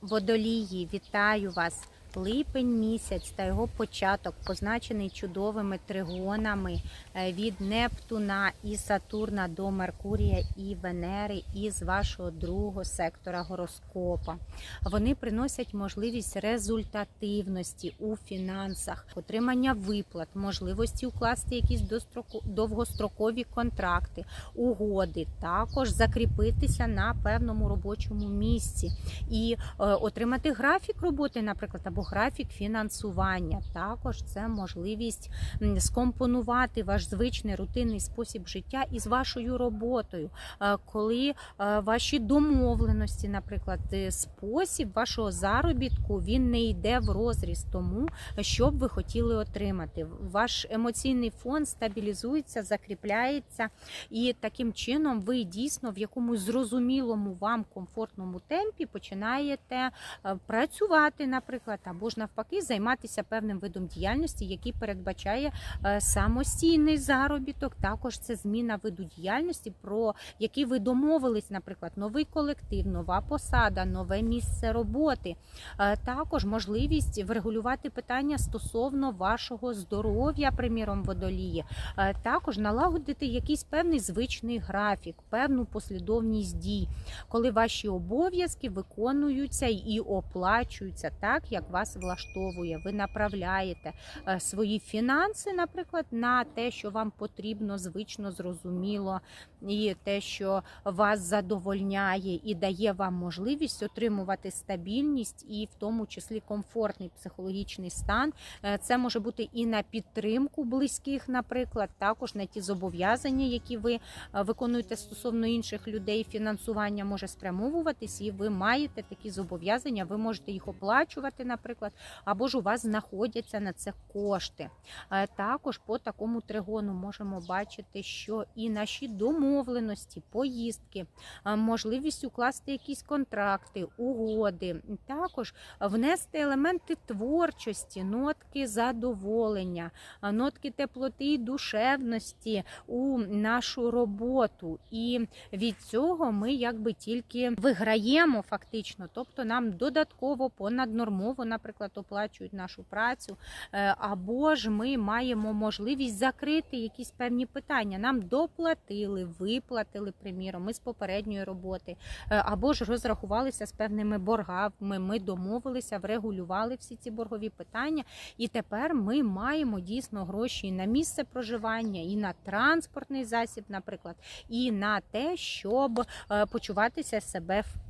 Водолії, вітаю вас! Липень місяць та його початок позначений чудовими тригонами е, від Нептуна і Сатурна до Меркурія і Венери із вашого другого сектора гороскопа. Вони приносять можливість результативності у фінансах, отримання виплат, можливості укласти якісь довгострокові контракти, угоди, також закріпитися на певному робочому місці і е, отримати графік роботи, наприклад, або графік фінансування. Також це можливість скомпонувати ваш звичний рутинний спосіб життя із вашою роботою, Е, коли е, ваші домовленості, наприклад, е, спосіб вашого заробітку він не йде в розріз тому, що б ви хотіли отримати. Ваш емоційний фон стабілізується, закріпляється, і таким чином ви дійсно в якомусь зрозумілому вам комфортному темпі починаєте працювати, наприклад, або ж навпаки займатися певним видом діяльності, який передбачає е, самостійний заробіток. Також це зміна виду діяльності, про який ви домовились, наприклад, новий колектив, нова посада, нове місце роботи. Е, Також можливість врегулювати питання стосовно вашого здоров'я, приміром водолії. Е, Також налагодити якийсь певний звичний графік, певну послідовність дій, коли ваші обов'язки виконуються і оплачуються так, як вас влаштовує. Ви направляєте е, свої фінанси, наприклад, на те, що вам потрібно, звично, зрозуміло, і те, що вас задовольняє і дає вам можливість отримувати стабільність і в тому числі комфортний психологічний стан. Е, Це може бути і на підтримку близьких, наприклад, також на ті зобов'язання, які ви е, виконуєте стосовно інших людей. Фінансування може спрямовуватись, і ви маєте такі зобов'язання. Ви можете їх оплачувати, наприклад, або ж у вас знаходяться на це кошти. Також по такому тригону можемо бачити, що і наші домовленості, поїздки, можливість укласти якісь контракти, угоди, також внести елементи творчості, нотки задоволення, нотки теплоти і душевності у нашу роботу. І від цього ми якби тільки виграємо фактично, тобто нам додатково понаднормово, наприклад, оплачують нашу працю, е, або ж ми маємо можливість закрити якісь певні питання. Нам доплатили, виплатили, приміром, із попередньої роботи, е, або ж розрахувалися з певними боргами. Ми домовилися, врегулювали всі ці боргові питання, і тепер ми маємо дійсно гроші і на місце проживання, і на транспортний засіб, наприклад, і на те, щоб е, почуватися себе впевнено.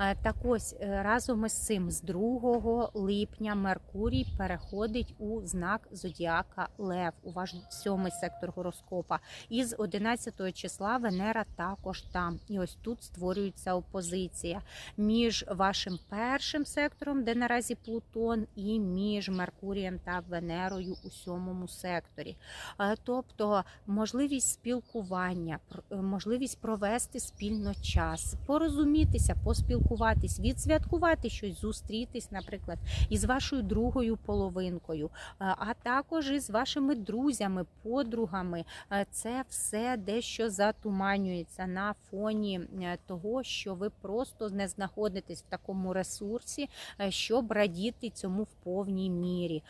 Е, Так ось е, разом із цим, з 2 липня Меркурій переходить у знак Зодіака Лев, у ваш сьомий сектор гороскопа. І з 11 числа Венера також там. І ось тут створюється опозиція між вашим першим сектором, де наразі Плутон, і між Меркурієм та Венерою у сьомому секторі. Е, Тобто можливість спілкування, можливість провести спільно час, порозумітися, поспілкуватись, відсвяткувати щось, зустрітись, наприклад, із вашою другою половинкою, е, а також із вашими друзями, подругами. Е, Це все дещо затуманюється на фоні е, того, що ви просто не знаходитесь в такому ресурсі, щоб радіти цьому в повній мірі.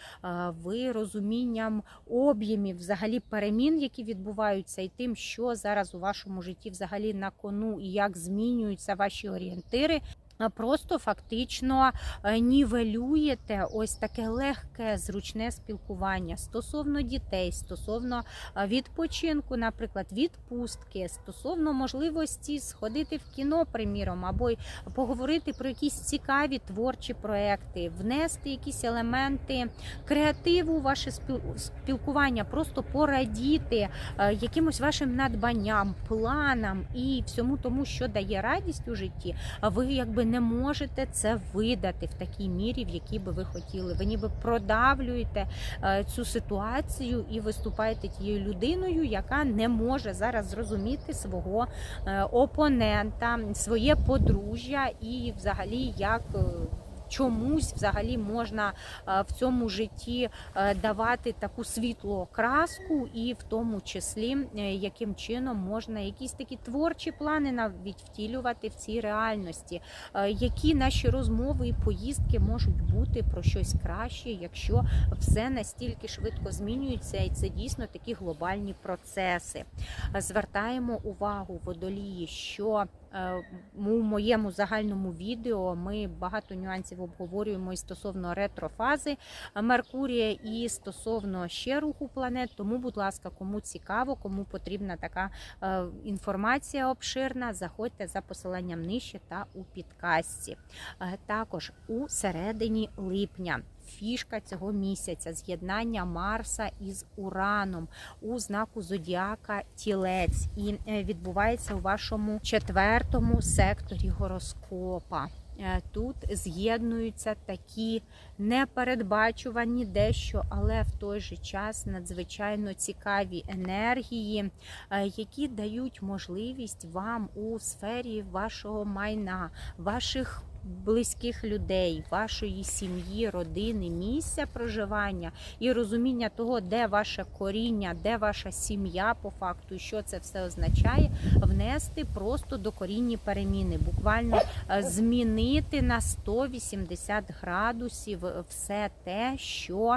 Ви розумінням об'ємів взагалі перемін, які відбуваються, і тим, що зараз у вашому житті взагалі на кону, і як змінюються ваші орієнтири. Просто фактично е, нівелюєте ось таке легке, зручне спілкування стосовно дітей, стосовно е, відпочинку, наприклад, відпустки, стосовно можливості сходити в кіно, приміром, або й поговорити про якісь цікаві творчі проекти, внести якісь елементи креативу, ваше спілкування, просто порадіти е, якимось вашим надбанням, планам і всьому тому, що дає радість у житті. Ви якби не можете це видати в такій мірі, в якій би ви хотіли. Ви ніби продавлюєте е, цю ситуацію і виступаєте тією людиною, яка не може зараз зрозуміти свого е, опонента, своє подружжя і взагалі як. Чомусь взагалі можна е, в цьому житті е, давати таку світлу окраску, і в тому числі е, яким чином можна якісь такі творчі плани навіть втілювати в цій реальності, які наші розмови і поїздки можуть бути про щось краще, якщо все настільки швидко змінюється, і це дійсно такі глобальні процеси. Звертаємо увагу водолії, що у моєму загальному відео ми багато нюансів обговорюємо і стосовно ретрофази Меркурія, і стосовно ще руху планет. Тому, будь ласка, кому цікаво, кому потрібна така е, інформація обширна, заходьте за посиланням нижче та у підкасті. Е, Також у середині липня. Фішка цього місяця з'єднання Марса із Ураном у знаку Зодіака Тілець і е, відбувається у вашому четвертому секторі гороскопа. Е, Тут з'єднуються такі непередбачувані дещо, але в той же час надзвичайно цікаві енергії, е, які дають можливість вам у сфері вашого майна, ваших близьких людей, вашої сім'ї, родини, місця проживання і розуміння того, де ваше коріння, де ваша сім'я по факту, що це все означає, внести просто докорінні переміни, буквально е, змінити на 180 градусів все те, що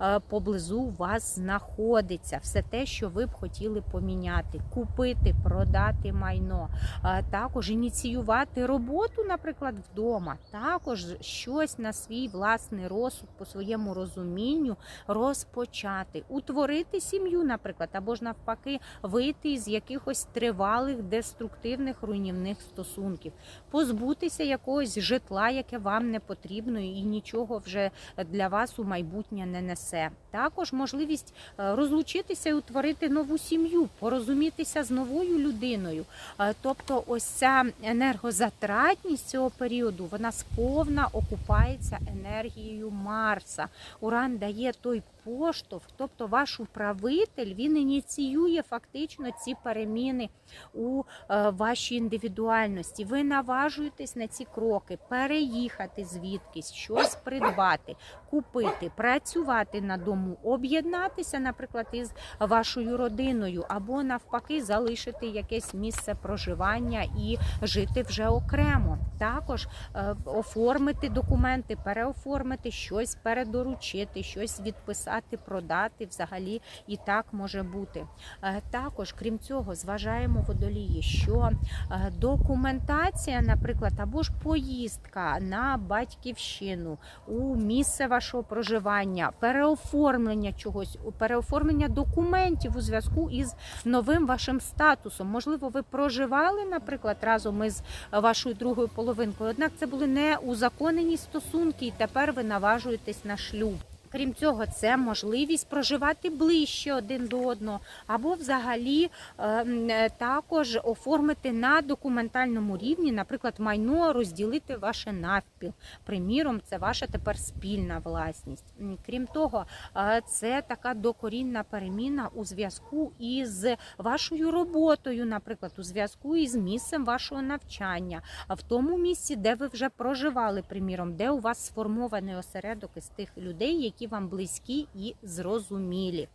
е, поблизу вас знаходиться, все те, що ви б хотіли поміняти, купити, продати майно, Е, також ініціювати роботу, наприклад, вдома, також щось на свій власний розсуд по своєму розумінню розпочати, утворити сім'ю, наприклад, або ж навпаки, вийти з якихось тривалих деструктивних руйнівних стосунків, позбутися якогось житла, яке вам не потрібно і нічого вже для вас у майбутнє не несе. Також можливість е, розлучитися і утворити нову сім'ю, порозумітися з новою людиною. Е, Тобто, ось ця енергозатратність цього періоду вона сповна окупається енергією Марса. Уран дає той поштовх, тобто ваш управитель він ініціює фактично ці переміни у е, вашій індивідуальності. Ви наважуєтесь на ці кроки, переїхати звідкись, щось придбати, купити, працювати на дому, об'єднатися, наприклад, із вашою родиною, або навпаки, залишити якесь місце проживання і жити вже окремо. Також е, оформити документи, переоформити щось, передоручити, щось відписати, продати. Взагалі і так може бути. Е, Також, крім цього, зважаємо водолії, що е, документація, наприклад, або ж поїздка на батьківщину у місце вашого проживання, переоформлення чогось, переоформлення документів у зв'язку із новим вашим статусом. Можливо, ви проживали, наприклад, разом із вашою другою половинкою, однак це були не узаконені стосунки, і тепер ви наважуєтесь на шлюб. Крім цього, це можливість проживати ближче один до одного, або взагалі ем, також оформити на документальному рівні, наприклад, майно розділити ваше навпіл. Приміром, це ваша тепер спільна власність. Крім того, е, це така докорінна переміна у зв'язку із вашою роботою, наприклад, у зв'язку із місцем вашого навчання, в тому місці, де ви вже проживали, приміром, де у вас сформований осередок із тих людей, які вам близькі і зрозумілі.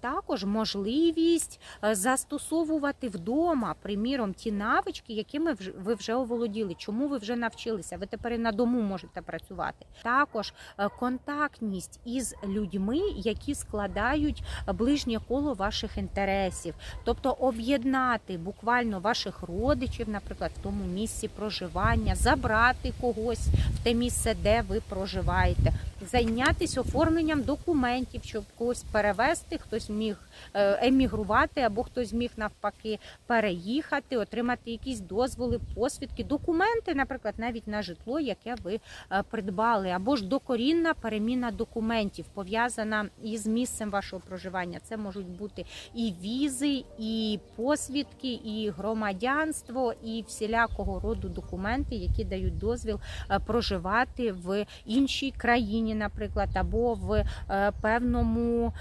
Також можливість е, застосовувати вдома, приміром, ті навички, якими ви вже оволоділи, чому ви вже навчилися. Ви тепер і на дому можете працювати. Також е, контактність із людьми, які складають ближнє коло ваших інтересів, тобто об'єднати буквально ваших родичів, наприклад, в тому місці проживання, забрати когось в те місце, де ви проживаєте, зайнятися оформленням документів, щоб когось перевести, хтось міг е, емігрувати, або хтось міг навпаки переїхати, отримати якісь дозволи, посвідки, документи, наприклад, навіть на житло, яке ви е, придбали, або ж докорінна переміна документів пов'язана із місцем вашого проживання. Це можуть бути і візи, і посвідки, і громадянство, і всілякого роду документи, які дають дозвіл е, проживати в іншій країні, наприклад, або в е, певному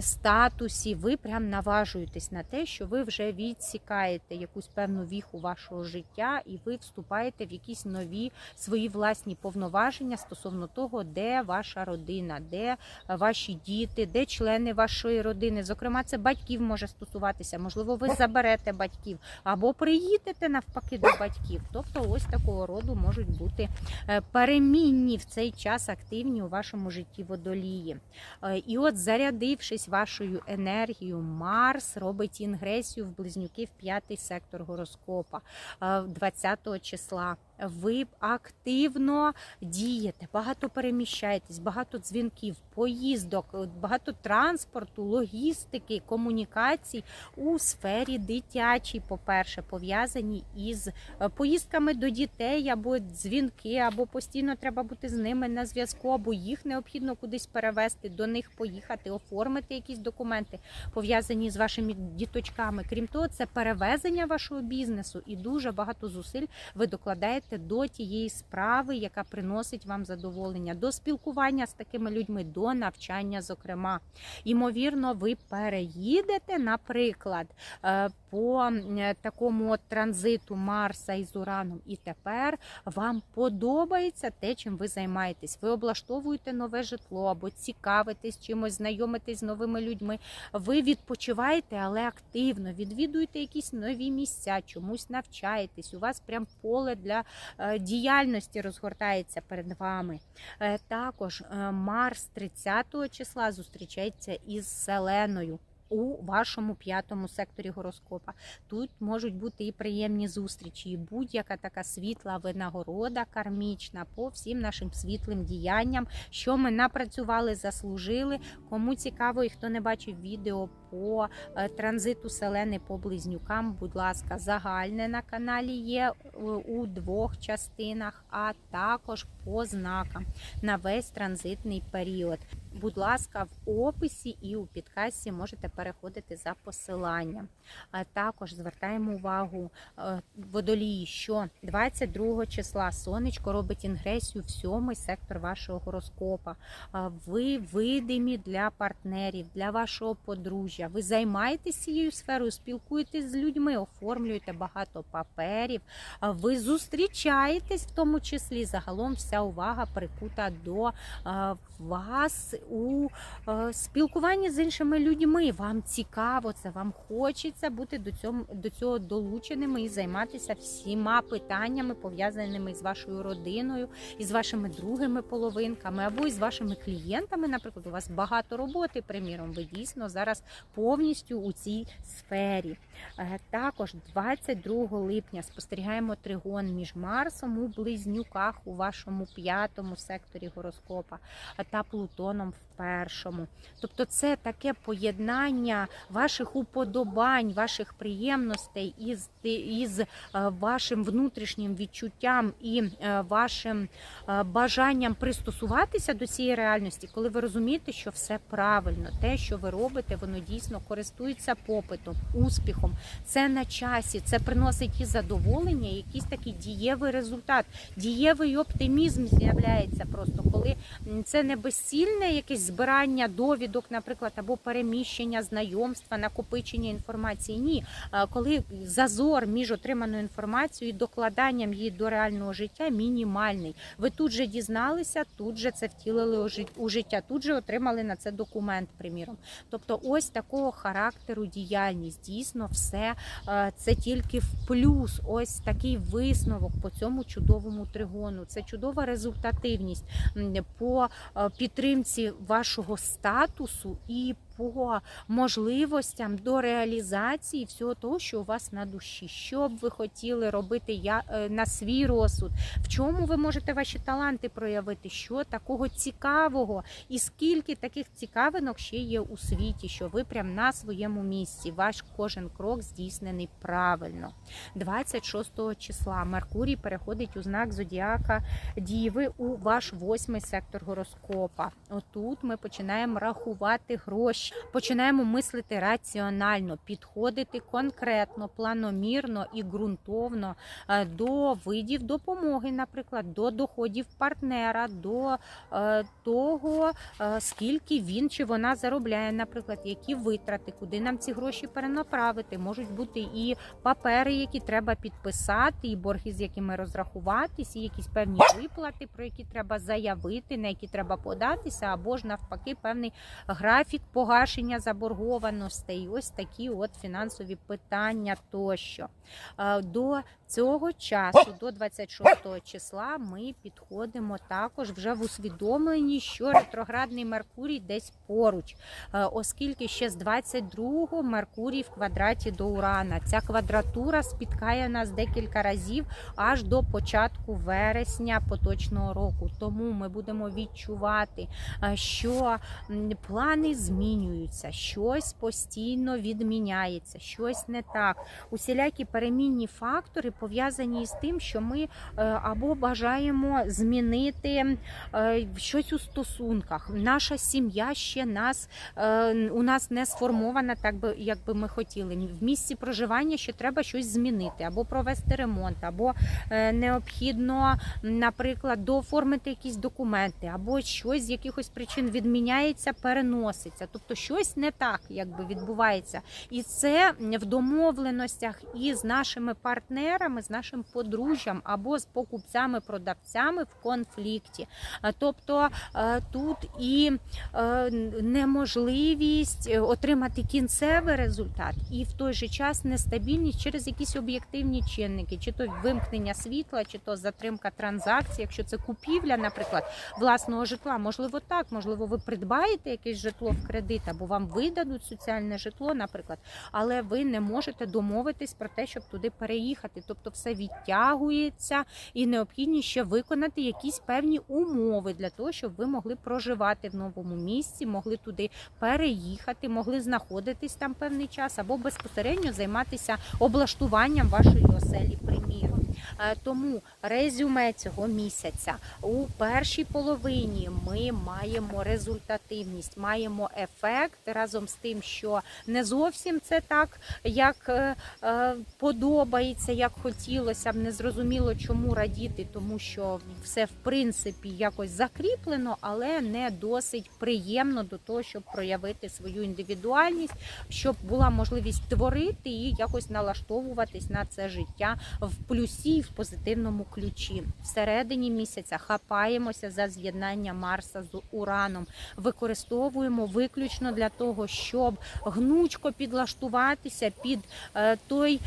статусі, ви прям наважуєтесь на те, що ви вже відсікаєте якусь певну віху вашого життя, і ви вступаєте в якісь нові свої власні повноваження стосовно того, де ваша родина, де е, ваші діти, де члени вашої родини. Зокрема, це батьків може стосуватися. Можливо, ви заберете батьків або приїдете навпаки до батьків. Тобто, ось такого роду можуть бути е, перемінні в цей час активні у вашому житті водолії. Е, І от, зарядившись вашою енергією, Марс робить інгресію в близнюки в п'ятий сектор гороскопа е, 20 числа. Ви активно дієте, багато переміщаєтесь, багато дзвінків, поїздок, е, багато транспорту, логістики, комунікацій у сфері дитячій, по-перше, пов'язані із е, поїздками до дітей або дзвінки, або постійно треба бути з ними на зв'язку, або їх необхідно кудись перевезти, до них поїхати, оформити якісь документи пов'язані з вашими діточками. Крім того, це перевезення вашого бізнесу і дуже багато зусиль ви докладаєте до тієї справи, яка приносить вам задоволення, до спілкування з такими людьми, до навчання, зокрема. Ймовірно, ви переїдете, наприклад, е, по такому транзиту Марса із Ураном, і тепер вам подобається те, чим ви займаєтесь. Ви облаштовуєте нове житло або цікавитесь чимось, знайомитесь з новими людьми. Ви відпочиваєте, але активно відвідуєте якісь нові місця, чомусь навчаєтесь. У вас прям поле для діяльності розгортається перед вами. Е, Також е, Марс 30 числа зустрічається із Селеною. У вашому п'ятому секторі гороскопа тут можуть бути і приємні зустрічі, і будь-яка така світла винагорода кармічна по всім нашим світлим діянням, що ми напрацювали, заслужили. Кому цікаво і хто не бачив відео по е, транзиту селени по близнюкам, будь ласка, загальне на каналі є е, у двох частинах, а також по знакам на весь транзитний період. Будь ласка, в описі і у підкасті можете переходити за посиланням. Також звертаємо увагу е, водолії, що 22 числа сонечко робить інгресію в сьомий сектор вашого гороскопа. Ви видимі для партнерів, для вашого подружжя. Ви займаєтесь цією сферою, спілкуєтесь з людьми, оформлюєте багато паперів. Ви зустрічаєтесь, в тому числі загалом вся увага прикута до е, вас у е, спілкуванні з іншими людьми. Вам цікаво це, вам хочеться бути до цього, до цього долученими і займатися всіма питаннями, пов'язаними з вашою родиною, із вашими другими половинками, або із вашими клієнтами. Наприклад, у вас багато роботи, приміром, ви дійсно зараз повністю у цій сфері. Е, Також 22 липня спостерігаємо тригон між Марсом у близнюках у вашому п'ятому секторі гороскопа та Плутоном в першому. Тобто, це таке поєднання ваших уподобань, ваших приємностей із, із е, вашим внутрішнім відчуттям і е, вашим е, бажанням пристосуватися до цієї реальності, коли ви розумієте, що все правильно, те, що ви робите, воно дійсно користується попитом, успіхом. Це на часі, це приносить і задоволення, і якийсь такий дієвий результат, дієвий оптимізм з'являється просто, коли це не безцільне якесь збирання довідок, наприклад, або переміщення знайомства, накопичення інформації. Ні, коли зазор між отриманою інформацією і докладанням її до реального життя мінімальний. Ви тут же дізналися, тут же це втілили у життя, тут же отримали на це документ, приміром. Тобто, ось такого характеру діяльність. Дійсно, все це тільки в плюс. Ось такий висновок по цьому чудовому тригону. Це чудова результативність по підтримці вашого статусу і по можливостям до реалізації всього того, що у вас на душі. Що б ви хотіли робити е, на свій розсуд, в чому ви можете ваші таланти проявити, що такого цікавого, і скільки таких цікавинок ще є у світі, що ви прям на своєму місці. Ваш кожен крок здійснений правильно. 26 числа Меркурій переходить у знак зодіака Діви у ваш восьмий сектор гороскопа. Отут ми починаємо рахувати гроші. Починаємо мислити раціонально, підходити конкретно, планомірно і ґрунтовно е, до видів допомоги, наприклад, до доходів партнера, до е, того, е, скільки він чи вона заробляє, наприклад, які витрати, куди нам ці гроші перенаправити. Можуть бути і папери, які треба підписати, і борги, з якими розрахуватись, і якісь певні виплати, про які треба заявити, на які треба податися, або ж навпаки, певний графік погашення заборгованостей. Ось такі от фінансові питання тощо. Е, До цього часу, до 26 числа, ми підходимо також вже в усвідомленні, що ретроградний Меркурій десь поруч, Е, оскільки ще з 22-го Меркурій в квадраті до Урана. Ця квадратура спіткає нас декілька разів аж до початку вересня поточного року. Тому ми будемо відчувати, е, що плани змінюються, щось постійно відміняється, щось не так. Усілякі перемінні фактори пов'язані з тим, що ми е, або бажаємо змінити е, щось у стосунках. Наша сім'я ще нас е, у нас не сформована, так би як би ми хотіли. В місці проживання ще треба щось змінити, або провести ремонт, або необхідно, наприклад, дооформити якісь документи, або щось з якихось причин відміняється, переноситься. Тобто щось не так, якби відбувається. І це в домовленостях із нашими партнерами, з нашим подружжям або з покупцями-продавцями в конфлікті. Е, Тобто е, тут і е, неможливість отримати кінцевий результат, і в той же час нестабільність через якісь об'єктивні чинники, чи то вимкнення світла, чи то затримка транзакцій, якщо це купівля, наприклад, власного житла. Можливо, так, можливо, ви придбаєте якесь житло в кредит, або вам видадуть соціальне житло, наприклад, але ви не можете домовитись про те, щоб туди переїхати. Тобто, все відтягується, і необхідні ще виконати якісь певні умови для того, щоб ви могли проживати в новому місці, могли туди переїхати, могли знаходитись там певний час, або безпосередньо займатися облаштуванням вашої оселі. Приміром. Е, Тому резюме цього місяця у першій половині ми маємо результативність, маємо ефект разом з тим, що не зовсім це так, як е, е, подобається, як хотілося б. Не зрозуміло, чому радіти, тому що все в принципі якось закріплено, але не досить приємно до того, щоб проявити свою індивідуальність, щоб була можливість творити і якось налаштовуватись на це життя в плюсі і в позитивному ключі. Всередині місяця хапаємося за з'єднання Марса з Ураном, використовуємо виключно для того, щоб гнучко підлаштуватися під е, той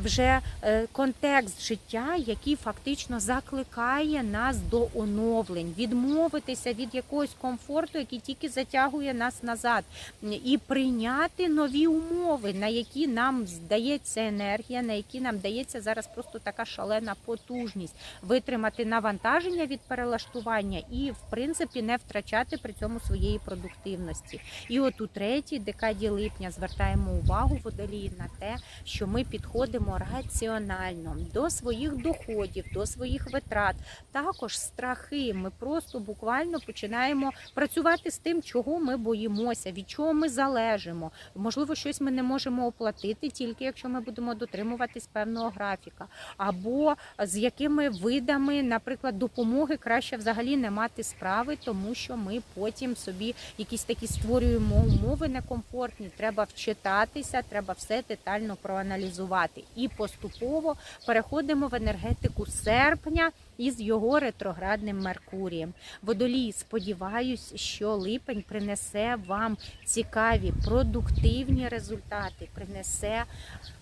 вже е, контекст життя, який фактично закликає нас до оновлень, відмовитися від якогось комфорту, який тільки затягує нас назад, і прийняти нові умови, на які нам здається енергія, на які нам дається зараз просто така шалена потужність, витримати навантаження від перелаштування і, в принципі, не втрачати при цьому своєї продуктивності. І от у третій декаді липня звертаємо увагу водолії на те, що ми підходимо раціонально до своїх доходів, до своїх витрат. Також страхи. Ми просто буквально починаємо працювати з тим, чого ми боїмося, від чого ми залежимо. Можливо, щось ми не можемо оплатити, тільки якщо ми будемо дотримуватись певного графіка, або з якими видами, наприклад, допомоги краще взагалі не мати справи, тому що ми потім собі якісь такі створюємо умови некомфортні. Треба вчитатися, треба все детально проаналізувати. І поступово переходимо в енергетику серпня із його ретроградним Меркурієм. Водолій, сподіваюсь, що липень принесе вам цікаві, продуктивні результати, принесе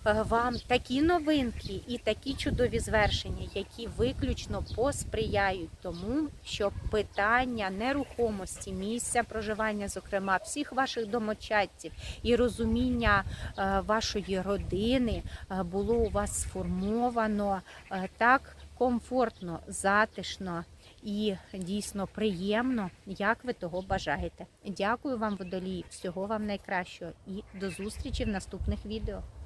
е, вам такі новинки і такі чудові звершення, які виключно посприяють тому, щоб питання нерухомості, місця проживання, зокрема всіх ваших домочадців і розуміння е, вашої родини е, було у вас сформовано так комфортно, затишно і дійсно приємно, як ви того бажаєте. Дякую вам, водолії, всього вам найкращого і до зустрічі в наступних відео.